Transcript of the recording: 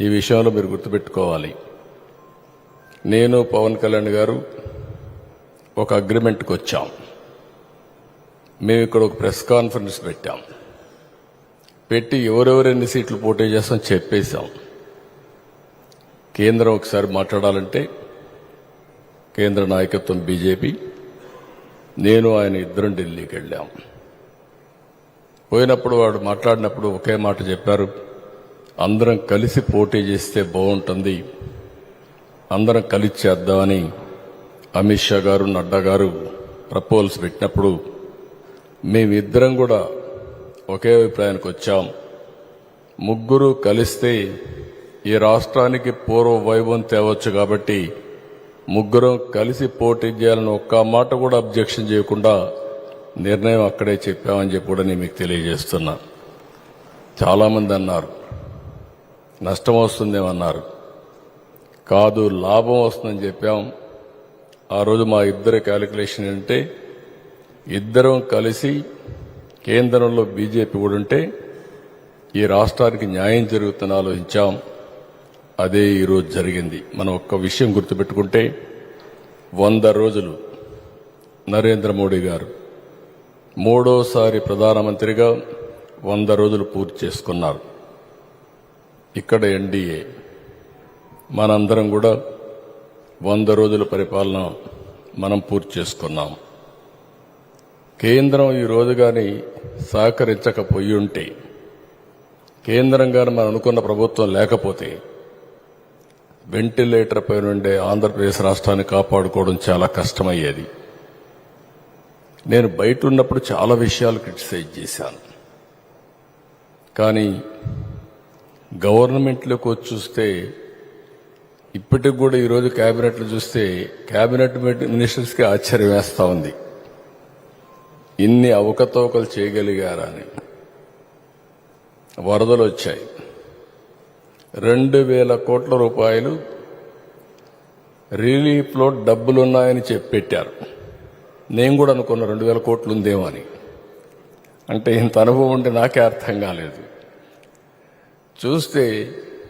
ఈ విషయంలో మీరు గుర్తుపెట్టుకోవాలి. నేను పవన్ కళ్యాణ్ గారు ఒక అగ్రిమెంట్కి వచ్చాం. మేము ఇక్కడ ఒక ప్రెస్ కాన్ఫరెన్స్ పెట్టాం. పెట్టి ఎవరెవరు ఎన్ని సీట్లు పోటీ చేస్తాం చెప్పేశాం. కేంద్రం ఒకసారి మాట్లాడాలంటే కేంద్ర నాయకత్వం బీజేపీ నేను ఆయన ఇద్దరం ఢిల్లీకి వెళ్ళాం. పోయినప్పుడు వాడు మాట్లాడినప్పుడు ఒకే మాట చెప్పారు. అందరం కలిసి పోటీ చేస్తే బాగుంటుంది. అందరం కలిసి చేద్దామని అమిత్ షా గారు నడ్డా గారు ప్రపోజల్స్ పెట్టినప్పుడు మేమిద్దరం కూడా ఒకే అభిప్రాయానికి వచ్చాం. ముగ్గురు కలిస్తే ఈ రాష్ట్రానికి పూర్వ వైభవం తేవచ్చు కాబట్టి ముగ్గురం కలిసి పోటీ చేయాలని ఒక్క మాట కూడా అబ్జెక్షన్ చేయకుండా నిర్ణయం అక్కడే చెప్పామని చెప్పి కూడా నేను మీకు తెలియజేస్తున్నా. చాలామంది అన్నారు నష్టం వస్తుందేమన్నారు. కాదు లాభం వస్తుందని చెప్పాం. ఆ రోజు మా ఇద్దరి క్యాలిక్యులేషన్ ఏంటంటే ఇద్దరం కలిసి కేంద్రంలో బీజేపీ కూడా ఉంటే ఈ రాష్ట్రానికి న్యాయం జరుగుతుందని ఆలోచించాం. అదే ఈరోజు జరిగింది. మనం ఒక్క విషయం గుర్తుపెట్టుకుంటే వంద రోజులు నరేంద్ర మోడీ గారు మూడోసారి ప్రధానమంత్రిగా వంద రోజులు పూర్తి చేసుకున్నారు. ఇక్కడ ఎన్డీఏ. మనందరం కూడా వంద రోజుల పరిపాలన మనం పూర్తి చేసుకున్నాం. కేంద్రం ఈ రోజు కానీ సహకరించకపోయి ఉంటే కేంద్రం కానీ మనం అనుకున్న ప్రభుత్వం లేకపోతే వెంటిలేటర్ పై నుండే ఆంధ్రప్రదేశ్ రాష్ట్రాన్ని కాపాడుకోవడం చాలా కష్టమయ్యేది. నేను బయట ఉన్నప్పుడు చాలా విషయాలు క్రిటిసైజ్ చేశాను. కానీ గవర్నమెంట్లోకి వచ్చి చూస్తే ఇప్పటికి కూడా ఈరోజు క్యాబినెట్లు చూస్తే క్యాబినెట్ మినిస్టర్స్కి ఆశ్చర్యం వేస్తూ ఉంది. ఇన్ని అవకతవకలు చేయగలిగారా అని వరదలు వచ్చాయి. రెండు వేల కోట్ల రూపాయలు రిలీఫ్లో డబ్బులున్నాయని ఉన్నాయని చెప్పెట్టారు నేను కూడా అనుకున్న రెండు వేల కోట్లు ఉందేమో అని. అంటే ఇంత అనుభవం ఉంటే నాకే అర్థం కాలేదు. చూస్తే